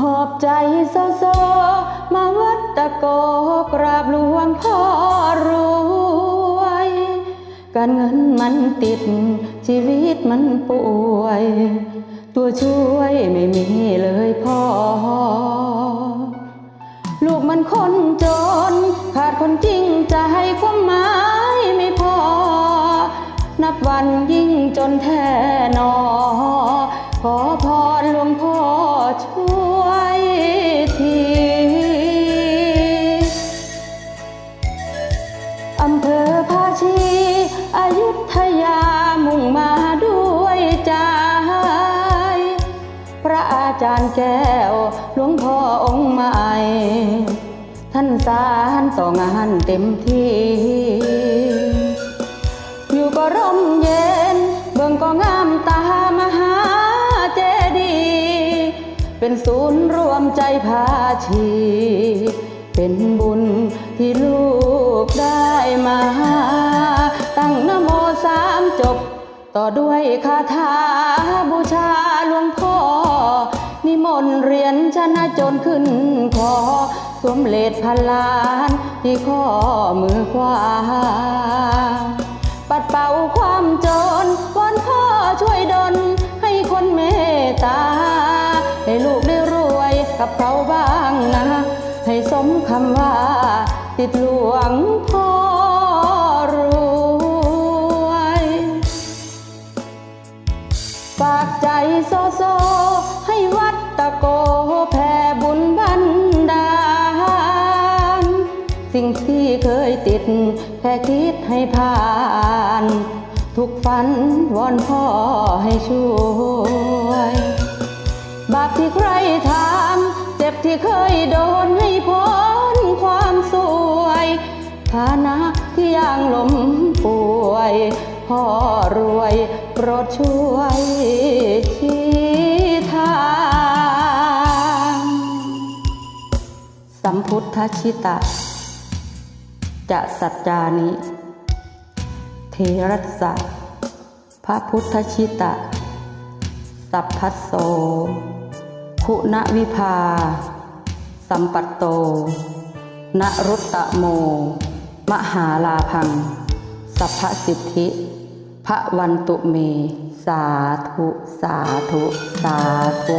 หอบใจโซโซมาวัดตะโกกราบหลวงพ่อรวย การเงินมันติดชีวิตมันป่วย ตัวช่วยไม่มีเลยพ่อ ลูกมันคนจน ขาดคนจริงใจความหมายไม่พอ นับวันยิ่งจนแท่นอ ขอพรหลวงพ่อช่วย ทยามุ่งมาด้วยใจ พระอาจารย์แก้วหลวงพ่อองค์ใหม่ ท่านสารต่องานเต็มที่ อยู่ก็ร่มเย็น เบิ่งก็งามตามหาเจดีย์เป็นศูนย์รวมใจพาชีเป็นบุญที่ลูกได้มา ต่อด้วยคาถาบูชาหลวงพ่อ นิมนต์เรียนชนะจนขึ้นคอสวมเลดพันล้านที่ข้อมือขวา ปัดเป่าความจนวอนพ่อช่วยดลให้คนเมตตา ให้ลูกได้รวยกับเขาบ้างนะ ให้สมคำว่า ติดหลวงพ่อ สิ่งที่เคยติด แค่คิดให้ผ่าน ทุกฝันวอนพ่อให้ช่วย บาปที่ใครทำเจ็บที่เคยโดนให้พ้นความสวยฐานะที่ยังลมป่วย พ่อรวยโปรดช่วยชี้ทางสัมพุทธชิตะ จะสัจจานิ เทรัสสะพระพุทธชิตะ สัพพัสโส คุณวิภา สัมปัตโต นรุตตะโม มหาลาพัง สัพพสิทธิพระวันตุเม สาธุ สาธุ สาธุ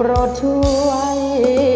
โปรดช่วย